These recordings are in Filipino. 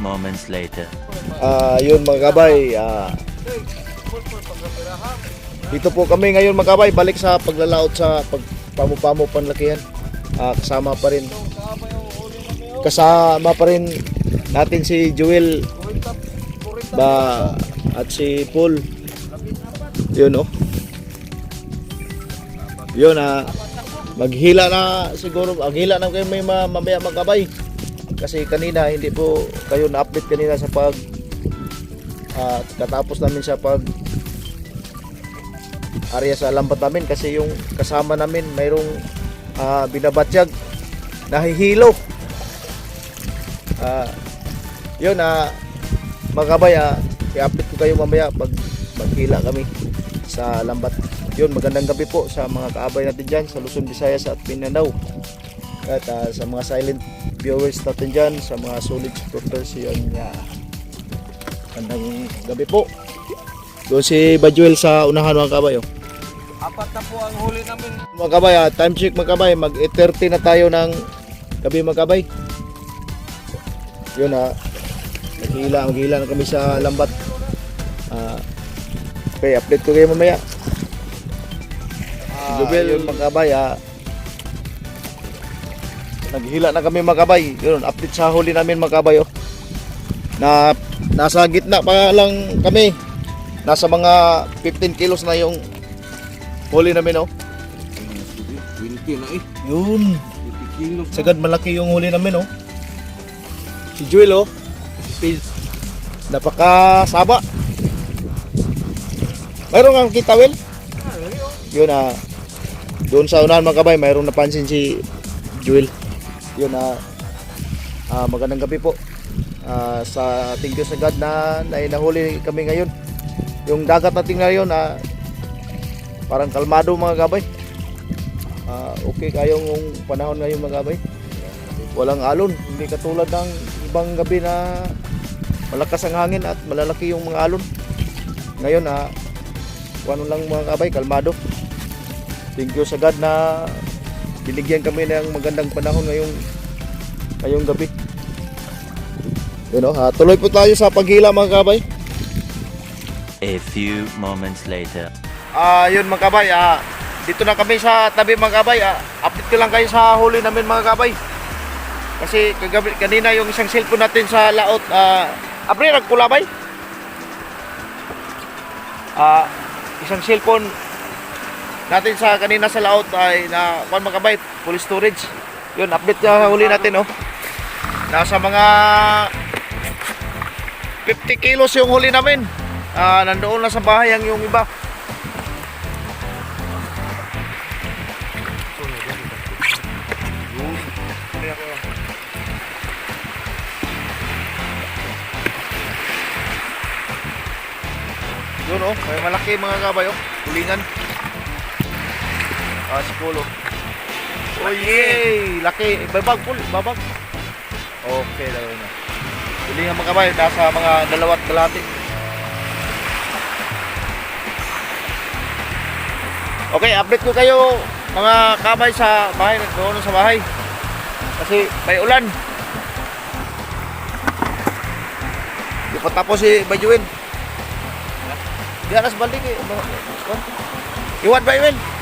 moments later. Ah, yun mga kabay, ah, dito po kami ngayon mga kabay, balik sa paglalaot sa pagpamo-pamo panlakihan. Ah, kasama pa rin kasama pa rin natin si Joel ba at si Paul. Yun oh. Yun ah maghila na siguro maghila na kayo may ma- mamaya mga kabay. Kasi kanina hindi po kayo na-update kanina sa pag at katapos namin sa pag area sa lambat namin. Kasi yung kasama namin mayroong ah, binabatyag nahihilo. Ah, yun na mga kabay ah, i-update ko kayo mamaya pag maghila kami sa lambat. Yun magandang gabi po sa mga kaabay natin dyan sa Luzon, Visayas at Mindanao at ah, sa mga silent viewers natin dyan sa mga solid supporters yun yeah. Magandang gabi po. Doon si Bajuel sa unahan mga kabay. Oh. Apat na po ang huli namin. Mga kabay, ah, time check mga kabay. Mag 8.30 na tayo ng gabi mga kabay. Yun ha. Maghila, maghila na kami sa lambat. Ah, okay, update ko kayo mamaya. Ah, Jubel, yun mga kabay ha. Naghila na kami mga kabay. Yun, update sa huli namin mga kabay. Oh. Na nasa gitna pa lang kami. Nasa mga 15 kilos na yung huli namin oh. 20 na eh. Yun. 20 kilo. Sagad malaki yung huli namin oh. Si Joel oh. Si napakasaba. Mayroon kang kita Will? Yun ah. Doon sa unahan mga kabay, mayroong napansin si Joel. Yun ah. ah, magandang gabi po. Ah, sa thank you sa God na, na nahuli kami ngayon. Yung dagat natin ngayon ah, parang kalmado mga kabay. Ah, okay kayong panahon ngayon mga kabay. Walang alon, hindi katulad ng ibang gabi na malakas ang hangin at malalaki yung mga alon. Ngayon ah, ano lang mga kabay, kalmado. Thank you sa God na binigyan kami ng magandang panahon ngayong ngayong gabi. Yun oh, ah, tuloy po tayo sa paghila mga kabay. A few moments later. Ah, yun mga kabay, ah, dito na kami sa tabi mga kabay. Ah, update ko lang kayo sa huli namin mga kabay. Kasi kagabi, kanina yung isang cellphone natin sa laot, ah, apre, nagkulabay. Ah, isang cellphone natin sa kanina sa laot ay na kung mga kabay, full storage. Yun, update na huli natin, oh. Nasa mga 50 kilos yung huli namin. Ah, nandoon na sa bahay ang yung iba. Yun oh, may malaki mga kabay oh. Tulingan. Ah, si Polo. Oh yay! Laki. Babag, pul. Babag. Okay, lalo na. Tulingan mga kabay. Nasa mga dalawat kalati. Okay, update ko kayo mga kabay sa bahay. Doon sa bahay. Kasi may ulan. Di pa tapos si Bajuin. Di alas balik eh. Iwan ba Iwan?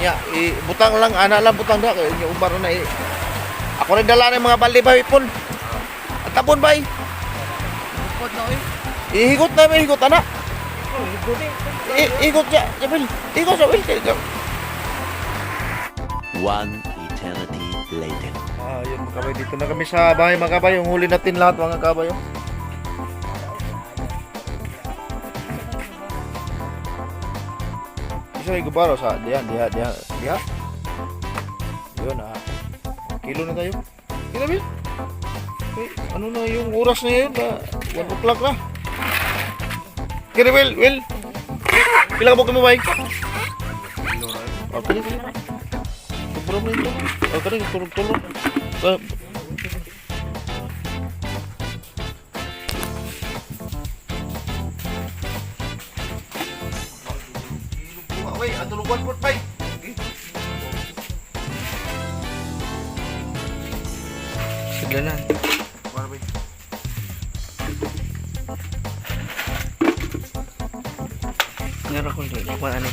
Ya, i butang lang, ana lang butang da kay yung umbar na eh. Ako rin dala ng mga balde ba ipon. At tapon ba eh? Bukod na eh. Ihigot na may higot ana. Oh. I- Ihigot siya, Jabil. Ihigot Will. Kaya- One eternity later. Ah, yun mga kabay. Dito na kami sa bahay mga kabay. Yung huli natin lahat mga kabay. Oh. Isa yung gubaro sa diyan, diha, diha, diha. Yun ah. Kilo na tayo. Kilo bil. Eh, ano na yung oras na yun? Ah, 1 o'clock na. Kira Will, Will. Pila ka mo kami bay? Oh, kali, kali. Sobrang na ito. Oh, kali, tulog-tulog. One foot five. Sige na. Ko dito. Kuha ano.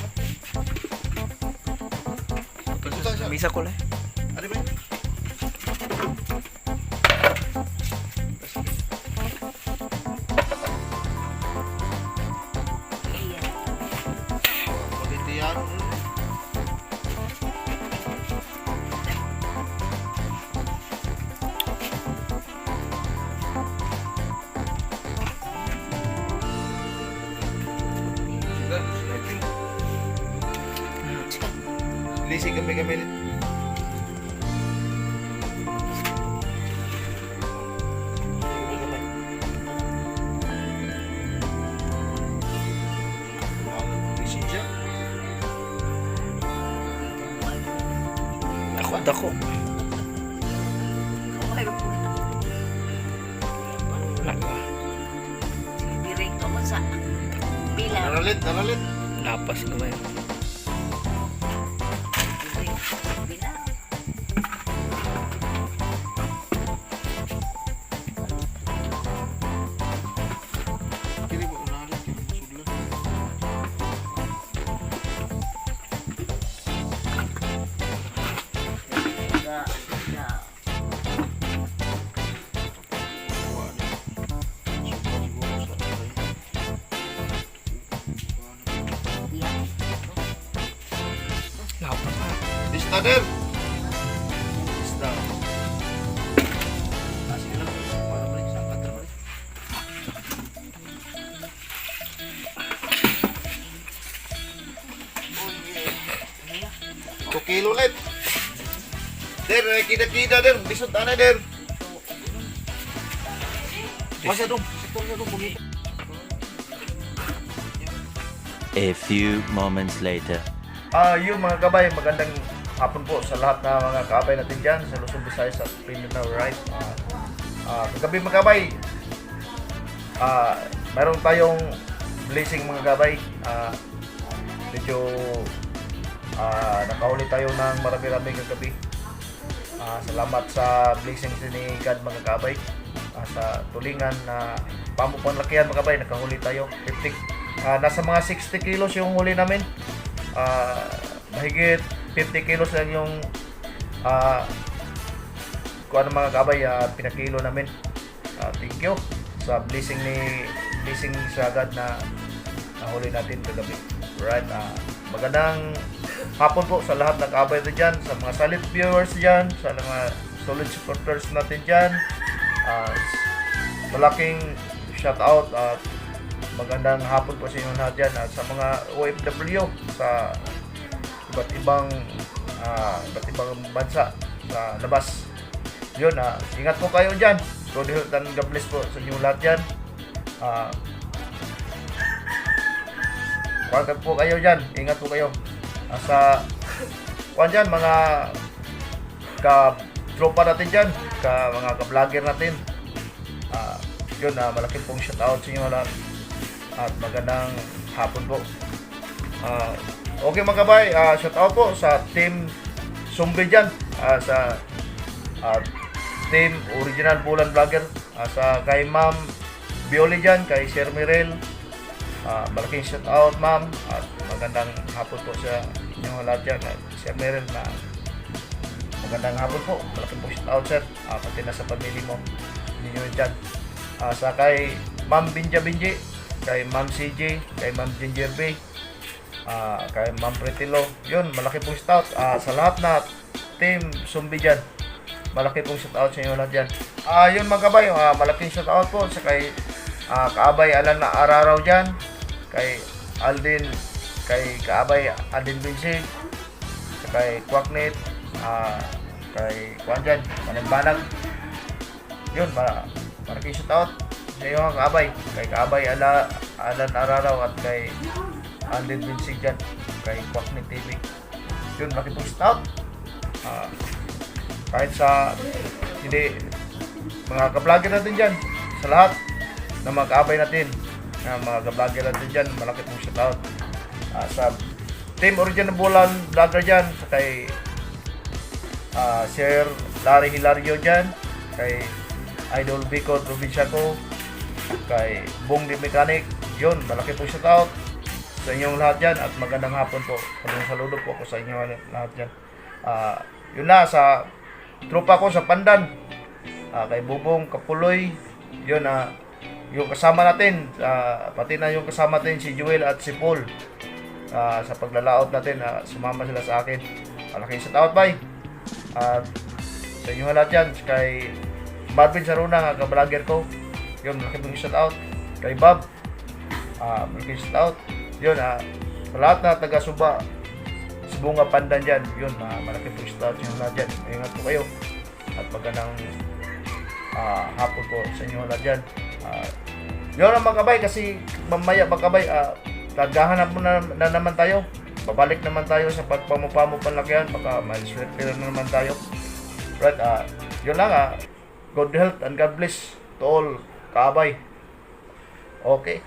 Bisa ko lang. Ano ba Lisi kami kami ulit. Lisi siya. Ako balik. Two kilo ulit. Der, kida-kida der. Bisot na der. Masa dong. Sektor na dong. Bumito. A few moments later. Ah, yung mga kabay, magandang hapon po sa lahat ng mga kabay natin dyan sa Luzon, Visayas at Mindanao, right? Ah, ah, kagabi mga kabay, ah, mayroon tayong blessing mga kabay. Ah, medyo ah, nakahuli tayo ng marami-rami kagabi. Ah, salamat sa blessing ni God mga kabay. Ah, sa tulingan na pamupanlakihan mga kabay, nakahuli tayo. 50, ah, nasa mga 60 kilos yung huli namin ah mahigit 50 kilos lang yung ah kung ano mga kabay ah, pinakilo namin. Ah, thank you sa blessing ni blessing sa God na nahuli natin kagabi. Right ah magandang hapon po sa lahat ng kabay na dyan sa mga solid viewers dyan sa mga solid supporters natin dyan. Ah, malaking shout out at magandang hapon po sa inyo lahat dyan at sa mga OFW sa iba't ibang ah, iba't ibang bansa sa labas. Yun, ah, ingat po kayo dyan. Help and God bless po sa inyo lahat dyan. Ah, Welcome po kayo dyan. Ingat po kayo. Ah, sa kuwan dyan, mga ka-tropa natin dyan, ka mga ka-vlogger natin. Ah, yun, ah, malaking pong shout out sa inyo lahat at magandang hapon po. Ah, okay mga kabay, ah, shout out po sa team Sumbi dyan, ah, sa ah, team Original Bulan Vlogger, ah, sa kay Ma'am Bioli dyan, kay Sir Mirel, ah, malaking shout out ma'am at magandang hapon po sa inyong lahat dyan, at Sir Mirel na magandang hapon po, malaking po shout out sir, ah, pati na sa pamilya mo, ninyo dyan. Ah, sa kay Ma'am Binja Binji, kay Ma'am CJ, kay Ma'am Ginger Bay, ah, kay Ma'am Pretilo. Yun, malaki pong shout out ah, sa lahat na team Sumbi dyan. Malaki pong shout out sa inyo lahat dyan. Ah, yun mga kabay, ah, malaking shout out po sa kay ah, Kaabay Alan na Araraw dyan, kay Aldin, kay Kaabay Aldin Binsig, sa kay Kwaknet, ah, kay Kwan dyan, Managbanag. Yun, ma malaking shout out sa iyo mga kaabay. Kay Kaabay Ala, Alan Araraw at kay Andin Binsig dyan. Kay Kwakni TV. Yun, malaking pong shout out. Ah, kahit sa hindi mga ka-vlogger natin dyan sa lahat ng mga kaabay natin na mga ka-vlogger natin dyan malaki pong shout out Ah, sa team original bulan vlogger dyan sa kay ah, Sir Larry Hilario dyan kay Idol Bicol Provincia ko kay Bong Di Mechanic yun malaki po shout out sa inyong lahat dyan at magandang hapon po. Saludo saludo po ako sa inyo lahat dyan. Ah, yun na, sa tropa ko sa Pandan, ah, kay Bubong Kapuloy, yun na, yung kasama natin, ah, pati na yung kasama natin si Joel at si Paul. Ah, sa paglalaot natin, ah, sumama sila sa akin. Malaking sa tawad, bay. At sa inyo lahat dyan, kay Marvin Saruna, nga ka-vlogger ko. Yun, malaking shout out. Kay Bob, ah, malaking shout out. Yun, ah, sa lahat na taga-suba, sa bunga pandan dyan, yun, ah, malaking shout out inyo lahat dyan. Ingat po kayo. At magandang ah, hapon po sa inyo lahat dyan. Ah, yun ang mga kabay, kasi mamaya mga kabay, ah, naghahanap mo na, na naman tayo. Babalik naman tayo sa pagpamupamo panlakyan, baka may swerte na naman tayo. Right, ah, yun lang ah. Good health and God bless to all kaabay. Okay.